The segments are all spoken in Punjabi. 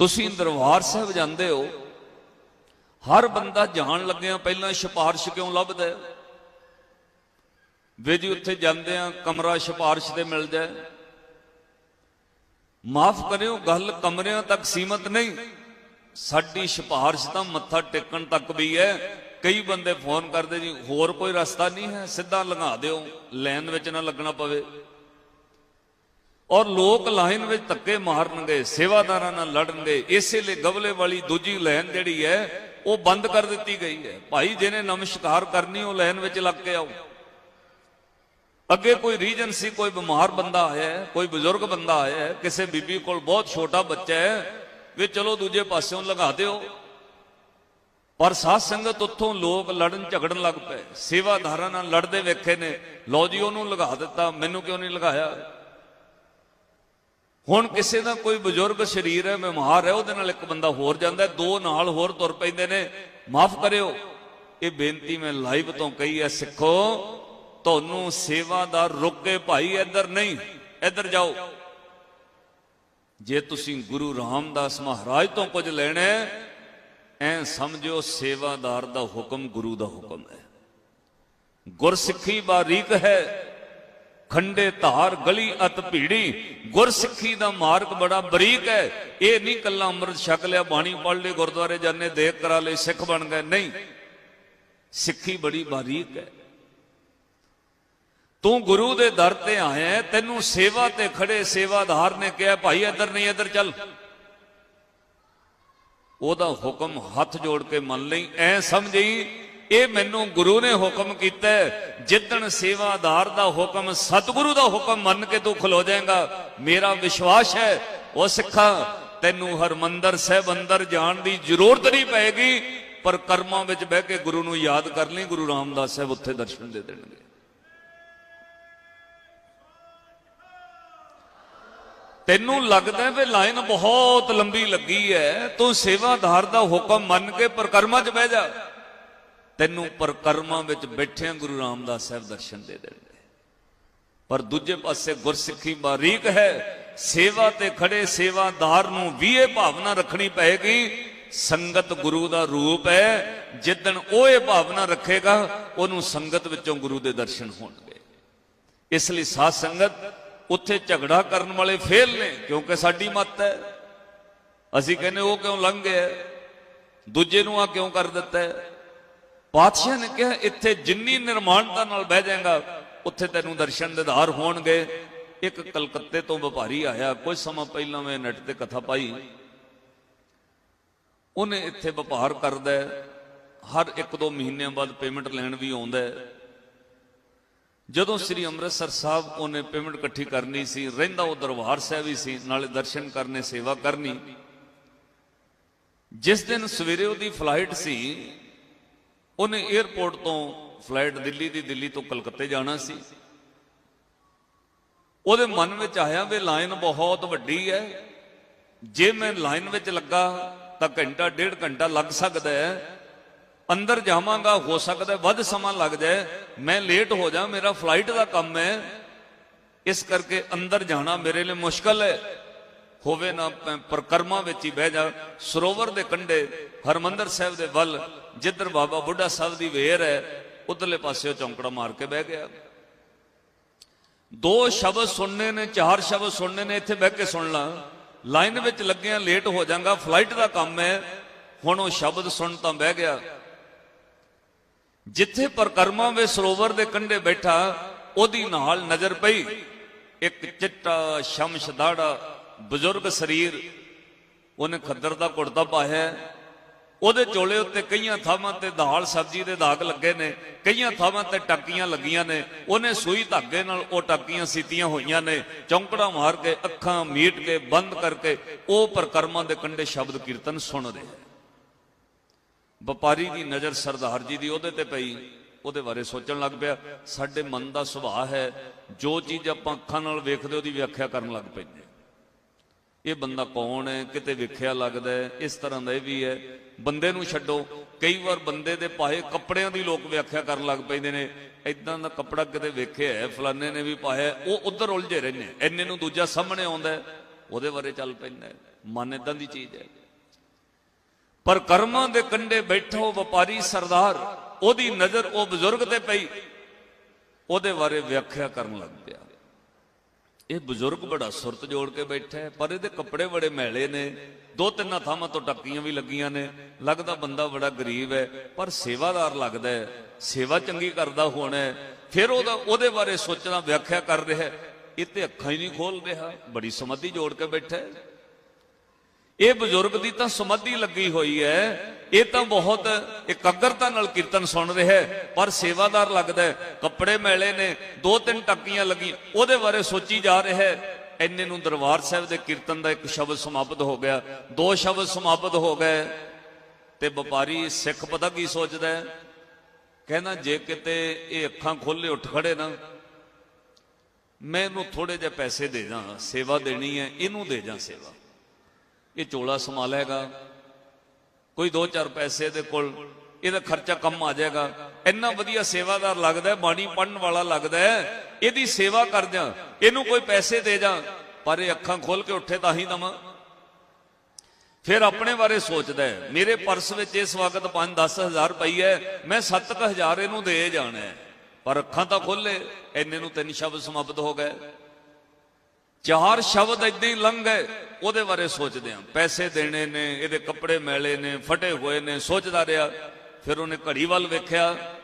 ਤੁਸੀਂ ਦਰਬਾਰ ਸਾਹਿਬ ਜਾਂਦੇ ਹੋ, ਹਰ ਬੰਦਾ ਜਾਣ ਲੱਗਿਆ ਪਹਿਲਾਂ ਸਿਫਾਰਿਸ਼ ਕਿਉਂ ਲੱਭਦਾ ਹੈ? ਵੇ ਜੀ ਉੱਥੇ ਜਾਂਦੇ ਆ, ਕਮਰਾ ਸਿਫਾਰਿਸ਼ ਤੇ ਮਿਲ ਜਾਏ ਮਾਫ ਕਰਿਓ, ਗੱਲ ਕਮਰਿਆਂ ਤੱਕ ਸੀਮਤ ਨਹੀਂ। ਸਾਡੀ ਸਿਫਾਰਿਸ਼ ਤਾਂ ਮੱਥਾ ਟੇਕਣ ਤੱਕ ਵੀ ਹੈ। ਕਈ ਬੰਦੇ ਫੋਨ ਕਰਦੇ ਜੀ, ਹੋਰ ਕੋਈ ਰਸਤਾ ਨਹੀਂ ਹੈ, ਸਿੱਧਾ ਲੰਘਾ ਦਿਓ, ਲਾਈਨ ਵਿੱਚ ਨਾ ਲੱਗਣਾ ਪਵੇ। ਔਰ ਲੋਕ ਲਾਈਨ ਵਿੱਚ ਧੱਕੇ ਮਾਰਨਗੇ, ਸੇਵਾਦਾਰਾਂ ਨਾਲ ਲੜਨਗੇ, ਇਸੇ ਲਈ ਗਵਲੇ ਵਾਲੀ ਦੂਜੀ ਲਾਈਨ ਜਿਹੜੀ ਹੈ, ਉਹ ਬੰਦ ਕਰ ਦਿੱਤੀ ਗਈ ਹੈ। ਭਾਈ, ਜਿਹਨੇ ਨਮਸਕਾਰ ਕਰਨੀ, ਉਹ ਲਾਈਨ ਵਿੱਚ ਲੱਗ ਕੇ ਆਓ। ਅੱਗੇ ਕੋਈ ਰੀਜਨ ਸੀ, ਕੋਈ ਬਿਮਾਰ ਬੰਦਾ ਆਇਆ ਕੋਈ ਬਜ਼ੁਰਗ ਬੰਦਾ ਆਇਆ ਕਿਸੇ ਬੀਬੀ ਕੋਲ ਬਹੁਤ ਛੋਟਾ ਬੱਚਾ ਹੈ, ਵੀ ਚਲੋ ਦੂਜੇ ਪਾਸਿਓਂ ਲਗਾ ਦਿਓ। ਪਰ ਸਾਧ ਸੰਗਤ ਉੱਥੋਂ ਲੋਕ ਲੜਨ ਝਗੜਨ ਲੱਗ ਪਏ। ਸੇਵਾਦਾਰਾਂ ਨਾਲ ਲੜਦੇ ਵੇਖੇ ਨੇ, ਲਓ ਜੀ, ਉਹਨੂੰ ਲਗਾ ਦਿੱਤਾ, ਮੈਨੂੰ ਕਿਉਂ ਨਹੀਂ ਲਗਾਇਆ? ਹੁਣ ਕਿਸੇ ਦਾ ਕੋਈ ਬਜ਼ੁਰਗ ਸਰੀਰ ਹੈ, ਬਿਮਾਰ ਹੈ, ਉਹਦੇ ਨਾਲ ਇੱਕ ਬੰਦਾ ਹੋਰ ਜਾਂਦਾ ਦੋ ਨਾਲ ਹੋਰ ਤੁਰ ਪੈਂਦੇ ਨੇ। ਮਾਫ ਕਰਿਓ। ਇਹ ਬੇਨਤੀ ਮੈਂ ਲਾਈਵ ਤੋਂ ਕਹੀ ਹੈ, ਸਿੱਖੋ, ਤੁਹਾਨੂੰ ਸੇਵਾਦਾਰ ਰੁਕ ਕੇ ਭਾਈ ਇੱਧਰ ਨਹੀਂ, ਇੱਧਰ ਜਾਓ। ਜੇ ਤੁਸੀਂ ਗੁਰੂ ਰਾਮਦਾਸ ਮਹਾਰਾਜ ਤੋਂ ਕੁਝ ਲੈਣਾ ਐ ਸਮਝੋ ਸੇਵਾਦਾਰ ਦਾ ਹੁਕਮ ਗੁਰੂ ਦਾ ਹੁਕਮ ਹੈ। ਗੁਰਸਿੱਖੀ ਬਾਰੀਕ ਹੈ ਖੰਡੇ ਧਾਰ, ਗਲੀ ਅਤ ਭੀੜੀ, ਗੁਰਸਿੱਖੀ ਦਾ ਮਾਰਗ ਬੜਾ ਬਰੀਕ ਹੈ। ਇਹ ਨਹੀਂ ਕੱਲਾ ਅੰਮ੍ਰਿਤ ਛਕ ਲਿਆ, ਬਾਣੀ ਪੜ ਲਈ, ਗੁਰਦੁਆਰੇ ਜਾਣੇ ਦੇਖ ਕਰਾ ਲਈ, ਸਿੱਖ ਬਣ ਗਏ। ਨਹੀਂ, ਸਿੱਖੀ ਬੜੀ ਬਾਰੀਕ ਹੈ। ਤੂੰ ਗੁਰੂ ਦੇ ਦਰ ਤੇ ਆਇਆ ਤੈਨੂੰ ਸੇਵਾ ਤੇ ਖੜੇ ਸੇਵਾਦਾਰ ਨੇ ਕਿਹਾ, ਭਾਈ, ਇੱਧਰ ਨਹੀਂ, ਇੱਧਰ ਚੱਲ। ਉਹਦਾ ਹੁਕਮ ਹੱਥ ਜੋੜ ਕੇ ਮੰਨ ਲਈ, ਐ ਸਮਝੀ ਇਹ ਮੈਨੂੰ ਗੁਰੂ ਨੇ ਹੁਕਮ ਕੀਤਾ ਜਿੱਦਣ ਸੇਵਾਦਾਰ ਦਾ ਹੁਕਮ, ਸਤਿਗੁਰੂ ਦਾ ਹੁਕਮ ਮੰਨ ਕੇ ਤੂੰ ਖਲੋ ਜਾਏਗਾ, ਮੇਰਾ ਵਿਸ਼ਵਾਸ ਹੈ, ਉਹ ਸਿੱਖਾਂ, ਤੈਨੂੰ ਹਰਮੰਦਰ ਸਾਹਿਬ ਅੰਦਰ ਜਾਣ ਦੀ ਜ਼ਰੂਰਤ ਨਹੀਂ ਪਏਗੀ, ਪਰ ਕਰਮਾਂ ਵਿੱਚ ਬਹਿ ਕੇ ਗੁਰੂ ਨੂੰ ਯਾਦ ਕਰ ਲਈ, ਗੁਰੂ ਰਾਮਦਾਸ ਸਾਹਿਬ ਉੱਥੇ ਦਰਸ਼ਨ ਦੇ ਦੇਣਗੇ। ਤੈਨੂੰ ਲੱਗਦਾ ਵੀ ਲਾਈਨ ਬਹੁਤ ਲੰਬੀ ਲੱਗੀ ਹੈ, ਤੂੰ ਸੇਵਾਦਾਰ ਦਾ ਹੁਕਮ ਮੰਨ ਕੇ ਪਰਕਰਮਾਂ 'ਚ ਬਹਿ ਜਾ। ਤੈਨੂੰ ਪਰਕਰਮਾਂ ਵਿੱਚ ਬੈਠਿਆਂ ਗੁਰੂ ਰਾਮਦਾਸ ਸਾਹਿਬ ਦਰਸ਼ਨ ਦੇ ਦੇਣਗੇ ਪਰ ਦੂਜੇ ਪਾਸੇ ਗੁਰਸਿੱਖੀ ਬਾਰੀਕ ਹੈ, ਸੇਵਾ ਤੇ ਖੜੇ ਸੇਵਾਦਾਰ ਨੂੰ ਵੀ ਇਹ ਭਾਵਨਾ ਰੱਖਣੀ ਪਏਗੀ, ਸੰਗਤ ਗੁਰੂ ਦਾ ਰੂਪ ਹੈ, ਜਿੱਦਣ ਉਹ ਇਹ ਭਾਵਨਾ ਰੱਖੇਗਾ, ਉਹਨੂੰ ਸੰਗਤ ਵਿੱਚੋਂ ਗੁਰੂ ਦੇ ਦਰਸ਼ਨ ਹੋਣਗੇ। ਇਸ ਲਈ ਸਾਧ ਸੰਗਤ ਉੱਥੇ ਝਗੜਾ ਕਰਨ ਵਾਲੇ ਫੇਲ ਨੇ, ਕਿਉਂਕਿ ਸਾਡੀ ਮੱਤ ਹੈ। ਅਸੀਂ ਕਹਿੰਦੇ ਉਹ ਕਿਉਂ ਲੰਘ ਗਿਆ? ਦੂਜੇ ਨੂੰ ਆ ਕਿਉਂ ਕਰ ਦਿੱਤਾ? ਹੈ ਪਾਤਸ਼ਾਹ ਨੇ ਕਿਹਾ, ਇੱਥੇ ਜਿੰਨੀ ਨਿਰਮਾਣਤਾ ਨਾਲ ਬਹਿ ਜਾਏਗਾ, ਉੱਥੇ ਤੈਨੂੰ ਦਰਸ਼ਨ ਦਿਦਾਰ ਹੋਣਗੇ। ਇੱਕ ਕਲਕੱਤੇ ਤੋਂ ਵਪਾਰੀ ਆਇਆ, ਕੁਝ ਸਮਾਂ ਪਹਿਲਾਂ ਮੈਂ ਨੈਟ ਤੇ ਕਥਾ ਪਾਈ। ਉਹਨੇ ਇੱਥੇ ਵਪਾਰ ਕਰਦਾ ਹਰ ਇੱਕ ਦੋ ਮਹੀਨਿਆਂ ਬਾਅਦ ਪੇਮੈਂਟ ਲੈਣ ਵੀ ਆਉਂਦਾ ਜਦੋਂ ਸ੍ਰੀ ਅੰਮ੍ਰਿਤਸਰ ਸਾਹਿਬ ਉਹਨੇ ਪੇਮੈਂਟ ਇਕੱਠੀ ਕਰਨੀ ਸੀ, ਰਹਿੰਦਾ ਉਹ ਦਰਬਾਰ ਸਾਹਿਬ ਹੀ ਸੀ, ਨਾਲੇ ਦਰਸ਼ਨ ਕਰਨੇ, ਸੇਵਾ ਕਰਨੀ। ਜਿਸ ਦਿਨ ਸਵੇਰੇ ਉਹਦੀ ਫਲਾਈਟ ਸੀ ਉਹਨੇ 에ਅਰਪੋਰਟ ਤੋਂ ਫਲਾਈਟ ਦਿੱਲੀ ਦੀ ਦਿੱਲੀ ਤੋਂ ਕਲਕੱਤੇ ਜਾਣਾ ਸੀ। ਉਹਦੇ ਮਨ ਵਿੱਚ ਆਇਆ ਵੀ ਲਾਈਨ ਬਹੁਤ ਵੱਡੀ ਹੈ। ਜੇ ਮੈਂ ਲਾਈਨ ਵਿੱਚ ਲੱਗਾ ਤਾਂ ਘੰਟਾ, ਡੇਢ ਘੰਟਾ ਲੱਗ ਸਕਦਾ ਹੈ। ਅੰਦਰ ਜਾਵਾਂਗਾ, ਹੋ ਸਕਦਾ ਵੱਧ ਸਮਾਂ ਲੱਗ ਜਾਏ। ਮੈਂ ਲੇਟ ਹੋ ਜਾ, ਮੇਰਾ ਫਲਾਈਟ ਦਾ ਕੰਮ ਹੈ। ਇਸ ਕਰਕੇ ਅੰਦਰ ਜਾਣਾ ਮੇਰੇ ਲਈ ਮੁਸ਼ਕਲ ਹੈ। ਹੋਵੇ ਨਾ ਪ- ਵਿੱਚ ਹੀ ਬਹਿ ਜਾ। ਸਰੋਵਰ ਦੇ ਕੰਢੇ ਹਰਮੰਦਰ ਸਾਹਿਬ ਦੇ ਵੱਲ ਜਿੱਧਰ ਬਾਬਾ ਬੁੱਢਾ ਸਾਹਿਬ ਦੀ ਵੇਰ ਹੈ, ਉਧਰਲੇ ਪਾਸੇ ਚੌਂਕੜਾ ਮਾਰ ਕੇ ਬਹਿ ਗਿਆ। ਦੋ ਸ਼ਬਦ ਸੁਣਨੇ ਨੇ, ਚਾਰ ਸ਼ਬਦ ਸੁਣਨੇ ਨੇ, ਇੱਥੇ ਬਹਿ ਕੇ ਸੁਣ ਲਾ। ਲਾਈਨ ਵਿੱਚ ਲੱਗਿਆ ਲੇਟ ਹੋ ਜਾਗਾ, ਫਲਾਈਟ ਦਾ ਕੰਮ ਹੈ, ਹੁਣ ਉਹ ਸ਼ਬਦ ਸੁਣ ਤਾਂ ਬਹਿ ਗਿਆ। ਜਿੱਥੇ ਪਰਕਰਮਾਂ ਵੇ ਸਰੋਵਰ ਦੇ ਕੰਢੇ ਬੈਠਾ, ਉਹਦੀ ਨਾਲ ਨਜ਼ਰ ਪਈ। ਇੱਕ ਚਿੱਟਾ ਸ਼ਮਸ਼ ਦਾੜਾ ਬਜ਼ੁਰਗ ਸਰੀਰ, ਉਹਨੇ ਖੱਦਰ ਦਾ ਕੁੜਤਾ ਪਾਇਆ। ਉਹਦੇ ਚੋਲੇ ਉੱਤੇ ਕਈਆਂ ਥਾਵਾਂ ਤੇ ਦਾਲ ਸਬਜ਼ੀ ਦੇ ਦਾਗ ਲੱਗੇ ਨੇ, ਕਈਆਂ ਥਾਵਾਂ ਤੇ ਟਾਕੀਆਂ ਲੱਗੀਆਂ ਨੇ, ਉਹਨੇ ਸੂਈ ਧਾਗੇ ਨਾਲ ਉਹ ਟਾਕੀਆਂ ਸੀਤੀਆਂ ਹੋਈਆਂ ਨੇ, ਚੌਂਕੜਾ ਮਾਰ ਕੇ, ਅੱਖਾਂ ਮੀਟ ਕੇ, ਬੰਦ ਕਰਕੇ ਉਹ ਪਰਕਰਮਾਂ ਦੇ ਕੰਢੇ ਸ਼ਬਦ ਕੀਰਤਨ ਸੁਣ ਰਿਹਾ ਵਪਾਰੀ ਦੀ ਨਜ਼ਰ ਸਰਦਾਰ ਜੀ ਦੀ ਉਹਦੇ ਤੇ ਪਈ, ਉਹਦੇ ਬਾਰੇ ਸੋਚਣ ਲੱਗ ਪਿਆ, ਸਾਡੇ ਮਨ ਦਾ ਸੁਭਾਅ ਹੈ, ਜੋ ਚੀਜ਼ ਆਪਾਂ ਅੱਖਾਂ ਨਾਲ ਵੇਖਦੇ ਉਹਦੀ ਵਿਆਖਿਆ ਕਰਨ ਲੱਗ ਪੈਂਦੇ। ਇਹ ਬੰਦਾ ਕੌਣ ਹੈ, ਕਿਤੇ ਵੇਖਿਆ ਲੱਗਦਾ ਇਸ ਤਰ੍ਹਾਂ ਦਾ ਇਹ ਵੀ ਹੈ ਬੰਦੇ ਨੂੰ ਛੱਡੋ। ਕਈ ਵਾਰ ਬੰਦੇ ਦੇ ਪਾਏ ਕੱਪੜਿਆਂ ਦੀ ਲੋਕ ਵਿਆਖਿਆ ਕਰਨ ਲੱਗ ਪੈਂਦੇ ਨੇ। ਇਦਾਂ ਦਾ ਕੱਪੜਾ ਕਿਤੇ ਵੇਖਿਆ ਹੈ, ਫਲਾਣੇ ਨੇ ਵੀ ਪਾਇਆ ਉਹ ਉਧਰ ਉਲਝੇ ਰਹਿੰਦੇ ਇੰਨੇ ਨੂੰ ਦੂਜਾ ਸਾਹਮਣੇ ਆਉਂਦਾ ਉਹਦੇ ਬਾਰੇ ਚੱਲ ਪੈਂਦਾ ਮਨ ਇਦਾਂ ਦੀ ਚੀਜ਼ ਹੈ। ਪਰ ਕਰਮਾਂ ਦੇ ਕੰਢੇ ਬੈਠੋ ਵਪਾਰੀ ਸਰਦਾਰ, ਉਹਦੀ ਨਜ਼ਰ ਉਹ ਬਜ਼ੁਰਗ ਤੇ ਪਈ, ਉਹਦੇ ਬਾਰੇ ਵਿਆਖਿਆ ਕਰਨ ਲੱਗ ਪਿਆ। ਇਹ ਬਜ਼ੁਰਗ ਬੜਾ ਸੁਰਤ ਜੋੜ ਕੇ ਬੈਠਾ ਹੈ, ਪਰ ਇਹਦੇ ਕੱਪੜੇ ਬੜੇ ਮੈਲੇ ਨੇ। ਦੋ ਤਿੰਨਾਂ ਥਾਵਾਂ ਤੋਂ ਟੱਕੀਆਂ ਵੀ ਲੱਗੀਆਂ ਨੇ। ਲੱਗਦਾ ਬੰਦਾ ਬੜਾ ਗਰੀਬ ਹੈ, ਪਰ ਸੇਵਾਦਾਰ ਲੱਗਦਾ ਹੈ। ਸੇਵਾ ਚੰਗੀ ਕਰਦਾ ਹੋਣਾ ਫਿਰ ਉਹਦਾ ਉਹਦੇ ਬਾਰੇ ਸੋਚਣਾ, ਵਿਆਖਿਆ ਕਰ ਰਿਹਾ ਇਹ ਤੇ ਅੱਖਾਂ ਹੀ ਨਹੀਂ ਖੋਲ ਰਿਹਾ। ਬੜੀ ਸਮਾਧੀ ਜੋੜ ਕੇ ਬੈਠਾ ਹੈ। ਇਹ ਬਜ਼ੁਰਗ ਦੀ ਤਾਂ ਸਮਾਧੀ ਲੱਗੀ ਹੋਈ ਹੈ। ਇਹ ਤਾਂ ਬਹੁਤ ਇਕਾਗਰਤਾ ਨਾਲ ਕੀਰਤਨ ਸੁਣ ਰਿਹਾ ਹੈ, ਪਰ ਸੇਵਾਦਾਰ ਲੱਗਦਾ ਹੈ। ਕੱਪੜੇ ਮੈਲੇ ਨੇ, ਦੋ ਤਿੰਨ ਟੱਕੀਆਂ ਲੱਗੀਆਂ, ਉਹਦੇ ਬਾਰੇ ਸੋਚੀ ਜਾ ਰਿਹਾ ਹੈ। ਇੰਨੇ ਨੂੰ ਦਰਬਾਰ ਸਾਹਿਬ ਦੇ ਕੀਰਤਨ ਦਾ ਇੱਕ ਸ਼ਬਦ ਸਮਾਪਤ ਹੋ ਗਿਆ, ਦੋ ਸ਼ਬਦ ਸਮਾਪਤ ਹੋ ਗਏ। ਤੇ ਵਪਾਰੀ ਸਿੱਖ ਪਤਾ ਕੀ ਸੋਚਦਾ ਹੈ? ਕਹਿੰਦਾ, ਜੇ ਕਿਤੇ ਇਹ ਅੱਖਾਂ ਖੋਲੇ ਉੱਠ ਖੜੇ ਨਾ, ਮੈਂ ਇਹਨੂੰ ਥੋੜੇ ਜਿਹੇ ਪੈਸੇ ਦੇ ਦਾਂ, ਸੇਵਾ ਦੇਣੀ ਹੈ, ਇਹਨੂੰ ਦੇ ਜਾਂ ਸੇਵਾ। ਇਹ ਚੋਲਾ ਸੰਭਾਲੇਗਾ। ਕੋਈ 2-4 ਪੈਸੇ ਦੇ ਕੋਲ ਇਹਦਾ ਖਰਚਾ ਕੰਮ ਆ ਜਾਏਗਾ। ਇੰਨਾ ਵਧੀਆ ਸੇਵਾਦਾਰ ਲੱਗਦਾ, ਬਾਣੀ ਪੜਨ ਵਾਲਾ ਲੱਗਦਾ ਇਹਦੀ ਸੇਵਾ ਕਰ ਦਿਆਂ ਇਹਨੂੰ ਕੋਈ ਪੈਸੇ ਦੇ ਜਾ, ਪਰ ਇਹ ਅੱਖਾਂ ਖੋਲ ਕੇ ਉੱਠੇ ਤਾਂ ਹੀ ਦਵਾਂ। ਫਿਰ ਆਪਣੇ ਬਾਰੇ ਸੋਚਦਾ ਹੈ। ਮੇਰੇ ਪਰਸ ਵਿੱਚ ਇਸ ਵਕਤ 5-10 ਹਜ਼ਾਰ ਪਈ ਹੈ। ਮੈਂ 7-1000 ਇਹਨੂੰ ਦੇ ਜਾਣਾ ਪਰ ਅੱਖਾਂ ਤਾਂ ਖੋਲੇ ਇੰਨੇ ਨੂੰ ਤਿੰਨ ਸ਼ਬਦ ਸਮਾਪਤ ਹੋ ਗਏ। ਚਾਰ ਸ਼ਬਦ ਇਦਾਂ ਹੀ ਲੰਘ ਗਏ। ਉਹਦੇ ਬਾਰੇ ਸੋਚਦੇ ਆ ਪੈਸੇ ਦੇਣੇ ਨੇ, ਇਹਦੇ ਕੱਪੜੇ ਮੈਲੇ ਨੇ, ਫਟੇ ਹੋਏ ਨੇ, ਸੋਚਦਾ ਰਿਹਾ। ਫਿਰ ਉਹਨੇ ਘੜੀ ਵੱਲ ਵੇਖਿਆ।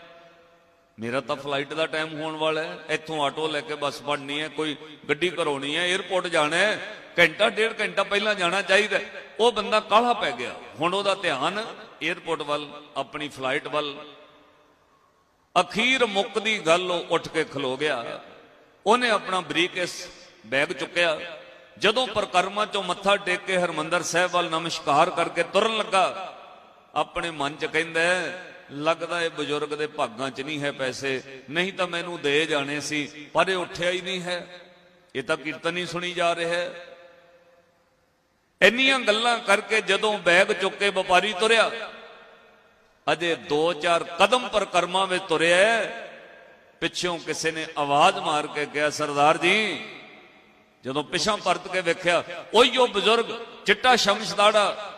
ਮੇਰਾ ਤਾਂ ਫਲਾਈਟ ਦਾ ਟਾਈਮ ਹੋਣ ਵਾਲਾ ਹੈ। ਇੱਥੋਂ ਆਟੋ ਲੈ ਕੇ ਬੱਸ ਫੜਨੀ ਹੈ, ਕੋਈ ਗੱਡੀ ਘਰੋਣੀ ਹੈ 에어ਪੋਰਟ ਜਾਣਾ ਹੈ। ਘੰਟਾ, ਡੇਢ ਘੰਟਾ ਪਹਿਲਾਂ ਜਾਣਾ ਚਾਹੀਦਾ ਉਹ ਬੰਦਾ ਕਾਹਲਾ ਪੈ ਗਿਆ। ਹੁਣ ਉਹਦਾ ਧਿਆਨ 에어ਪੋਰਟ ਵੱਲ, ਆਪਣੀ ਫਲਾਈਟ ਵੱਲ। ਅਖੀਰ ਮੁੱਕਦੀ ਗੱਲ ਉਹ ਉੱਠ ਕੇ ਖਲੋ ਗਿਆ। ਉਹਨੇ ਆਪਣਾ ਬਰੀਕ ਇਸ ਬੈਗ ਚੁੱਕਿਆ। ਜਦੋਂ ਪ੍ਰਕਰਮਾਂ ਚੋਂ ਮੱਥਾ ਟੇਕ ਕੇ ਹਰਮੰਦਰ ਸਾਹਿਬ ਵੱਲ ਨਮਸਕਾਰ ਕਰਕੇ ਤੁਰਨ ਲੱਗਾ, ਆਪਣੇ ਮਨ 'ਚ ਕਹਿੰਦਾ ਲੱਗਦਾ ਇਹ ਬਜ਼ੁਰਗ ਦੇ ਭਾਗਾਂ 'ਚ ਨਹੀਂ ਹੈ ਪੈਸੇ, ਨਹੀਂ ਤਾਂ ਮੈਨੂੰ ਦੇ ਜਾਣੇ ਸੀ, ਪਰ ਇਹ ਉੱਠਿਆ ਹੀ ਨਹੀਂ ਹੈ। ਇਹ ਤਾਂ ਕੀਰਤਨ ਹੀ ਸੁਣੀ ਜਾ ਰਿਹਾ ਹੈ। ਇੰਨੀਆਂ ਗੱਲਾਂ ਕਰਕੇ ਜਦੋਂ ਬੈਗ ਚੁੱਕ ਕੇ ਵਪਾਰੀ ਤੁਰਿਆ, ਅਜੇ 2-4 ਕਦਮ ਪਰ ਵਿੱਚ ਤੁਰਿਆ ਪਿੱਛੋਂ ਕਿਸੇ ਨੇ ਆਵਾਜ਼ ਮਾਰ ਕੇ ਕਿਹਾ, ਸਰਦਾਰ ਜੀ ਜਦੋਂ ਪਿਛਾਂ ਪਰਤ ਕੇ ਵੇਖਿਆ, ਉਹੀ ਉਹ ਬਜ਼ੁਰਗ, ਚਿੱਟਾ ਸ਼ਮਸ਼ਦਾੜਾ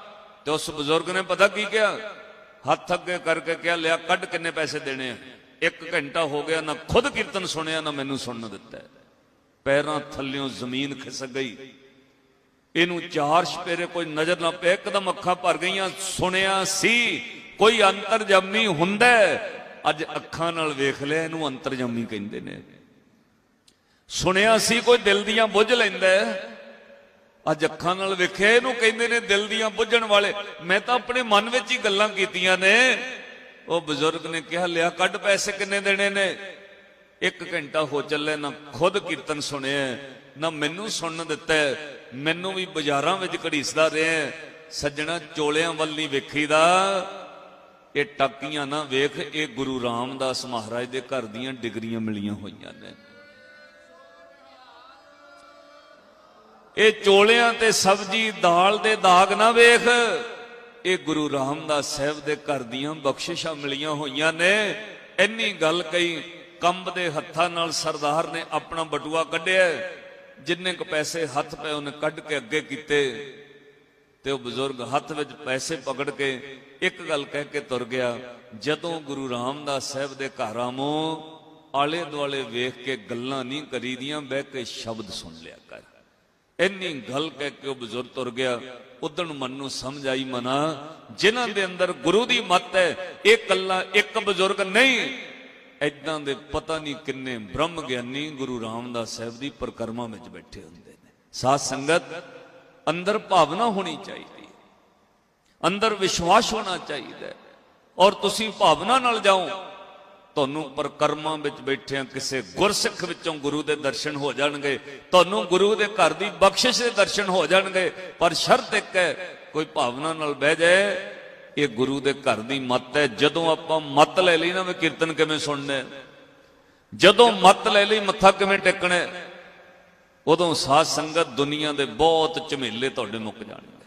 ਤੇ ਉਸ ਬਜ਼ੁਰਗ ਨੇ ਪਤਾ ਕੀ ਕਿਹਾ? ਹੱਥ ਅੱਗੇ ਕਰਕੇ ਕਿਹਾ, ਲਿਆ, ਕੱਢ ਕਿੰਨੇ ਪੈਸੇ ਦੇਣੇ ਆ? ਇੱਕ ਘੰਟਾ ਹੋ ਗਿਆ, ਨਾ ਖੁਦ ਕੀਰਤਨ ਸੁਣਿਆ, ਨਾ ਮੈਨੂੰ ਸੁਣਨ ਦਿੱਤਾ। ਪੈਰਾਂ ਥੱਲਿਓਂ ਜ਼ਮੀਨ ਖਿਸਕ ਗਈ। ਇਹਨੂੰ ਚਾਰ ਸਪੇਰੇ ਕੋਈ ਨਜ਼ਰ ਨਾ ਪਏ, ਇੱਕਦਮ ਅੱਖਾਂ ਭਰ ਗਈਆਂ, ਸੁਣਿਆ ਸੀ, ਕੋਈ ਅੰਤਰਜਮੀ ਹੁੰਦਾ ਅੱਜ ਅੱਖਾਂ ਨਾਲ ਵੇਖ ਲਿਆ, ਇਹਨੂੰ ਅੰਤਰਜਮੀ ਕਹਿੰਦੇ ਨੇ। ਸੁਣਿਆ ਸੀ, ਕੋਈ ਦਿਲ ਦੀਆਂ ਬੁੱਝ ਲੈਂਦਾ ਹੈ। ਅੱਜ ਅੱਖਾਂ ਨਾਲ ਵੇਖਿਆ, ਇਹਨੂੰ ਕਹਿੰਦੇ ਨੇ ਦਿਲ ਦੀਆਂ ਬੁੱਝਣ ਵਾਲੇ। ਮੈਂ ਤਾਂ ਆਪਣੇ ਮਨ ਵਿੱਚ ਹੀ ਗੱਲਾਂ ਕੀਤੀਆਂ ਨੇ। ਉਹ ਬਜ਼ੁਰਗ ਨੇ ਕਿਹਾ, ਲਿਆ ਕੱਢ ਪੈਸੇ ਕਿੰਨੇ ਦੇਣੇ ਨੇ? ਇੱਕ ਘੰਟਾ ਹੋ ਚੱਲੇ ਨਾ ਖੁਦ ਕੀਰਤਨ ਸੁਣਿਆ, ਨਾ ਮੈਨੂੰ ਸੁਣਨ ਦਿੱਤਾ। ਮੈਨੂੰ ਵੀ ਬਾਜ਼ਾਰਾਂ ਵਿੱਚ ਘੜੀਸਦਾ ਰਿਹਾ। ਸੱਜਣਾ ਚੋਲਿਆਂ ਵੱਲ ਨਹੀਂ ਵੇਖੀਦਾ। ਇਹ ਟਾਕੀਆਂ ਨਾ ਵੇਖ, ਇਹ ਗੁਰੂ ਰਾਮਦਾਸ ਮਹਾਰਾਜ ਦੇ ਘਰ ਦੀਆਂ ਡਿਗਰੀਆਂ ਮਿਲੀਆਂ ਹੋਈਆਂ ਨੇ। ਇਹ ਚੋਲਿਆਂ ਤੇ ਸਬਜੀ ਦਾਲ ਦੇ ਦਾਗ ਨਾ ਵੇਖ। ਇਹ ਗੁਰੂ ਰਾਮਦਾਸ ਸਾਹਿਬ ਦੇ ਘਰ ਦੀਆਂ ਬਖਸ਼ਿਸ਼ਾਂ ਮਿਲੀਆਂ ਹੋਈਆਂ ਨੇ। ਇੰਨੀ ਗੱਲ ਕਹੀ, ਕੰਬ ਦੇ ਹੱਥਾਂ ਨਾਲ ਸਰਦਾਰ ਨੇ ਆਪਣਾ ਬਟੂਆ ਕੱਢਿਆ। ਜਿੰਨੇ ਕ ਪੈਸੇ ਹੱਥ ਪਏ ਉਹਨੇ ਕੱਢ ਕੇ ਅੱਗੇ ਕੀਤੇ। ਤੇ ਉਹ ਬਜ਼ੁਰਗ ਹੱਥ ਵਿੱਚ ਪੈਸੇ ਪਕੜ ਕੇ ਇੱਕ ਗੱਲ ਕਹਿ ਕੇ ਤੁਰ ਗਿਆ, ਜਦੋਂ ਗੁਰੂ ਰਾਮਦਾਸ ਸਾਹਿਬ ਦੇ ਘਰ ਆਮੋ ਆਲੇ ਦੁਆਲੇ ਵੇਖ ਕੇ ਗੱਲਾਂ ਨਹੀਂ ਕਰੀਦੀਆਂ, ਬਹਿ ਕੇ ਸ਼ਬਦ ਸੁਣ ਲਿਆ ਕਰ। ਇੰਨੀ ਗੱਲ ਕਹਿ ਕੇ ਉਹ ਬਜ਼ੁਰਗ ਤੁਰ ਗਿਆ। ਉਦੋਂ ਮਨ ਨੂੰ ਸਮਝ ਆਈ ਮਨਾ, ਜਿਨ੍ਹਾਂ ਦੇ ਅੰਦਰ ਗੁਰੂ ਦੀ ਮੱਤ ਹੈ, ਇਹ ਕੱਲਾ ਇੱਕ ਬਜ਼ੁਰਗ ਨਹੀਂ। ਐਦਾਂ ਦੇ ਪਤਾ ਨਹੀਂ ਕਿੰਨੇ ਬ੍ਰਹਮ ਗਿਆਨੀ ਗੁਰੂ ਰਾਮਦਾਸ ਸਾਹਿਬ ਦੀ ਪ੍ਰਕਰਮਾ ਵਿੱਚ ਬੈਠੇ ਹੁੰਦੇ ਨੇ। ਸਾਧ ਸੰਗਤ, ਅੰਦਰ ਭਾਵਨਾ ਹੋਣੀ ਚਾਹੀਦੀ ਹੈ। ਅੰਦਰ ਵਿਸ਼ਵਾਸ ਹੋਣਾ ਚਾਹੀਦਾ ਔਰ ਤੁਸੀਂ ਭਾਵਨਾ ਨਾਲ ਜਾਓ ਤੁਹਾਨੂੰ ਪਰਕਰਮਾਂ ਵਿੱਚ ਬੈਠਿਆਂ ਕਿਸੇ ਗੁਰਸਿੱਖ ਵਿੱਚੋਂ ਗੁਰੂ ਦੇ ਦਰਸ਼ਨ ਹੋ ਜਾਣਗੇ, ਤੁਹਾਨੂੰ ਗੁਰੂ ਦੇ ਘਰ ਦੀ ਬਖਸ਼ਿਸ਼ ਦੇ ਦਰਸ਼ਨ ਹੋ ਜਾਣਗੇ, ਪਰ ਸ਼ਰਤ ਇੱਕ ਹੈ, ਕੋਈ ਭਾਵਨਾ ਨਾਲ ਬਹਿ ਜਾਏ, ਇਹ ਗੁਰੂ ਦੇ ਘਰ ਦੀ ਮੱਤ ਹੈ, ਜਦੋਂ ਆਪਾਂ ਮੱਤ ਲੈ ਲਈ ਨਾ ਵੀ ਕੀਰਤਨ ਕਿਵੇਂ ਸੁਣਨੇ ਜਦੋਂ ਮੱਤ ਲੈ ਲਈ ਮੱਥਾ ਕਿਵੇਂ ਟੇਕਣਾ, ਉਦੋਂ ਸਾਧ ਸੰਗਤ ਦੁਨੀਆ ਦੇ ਬਹੁਤ ਝਮੇਲੇ ਤੁਹਾਡੇ ਮੁੱਕ ਜਾਣਗੇ।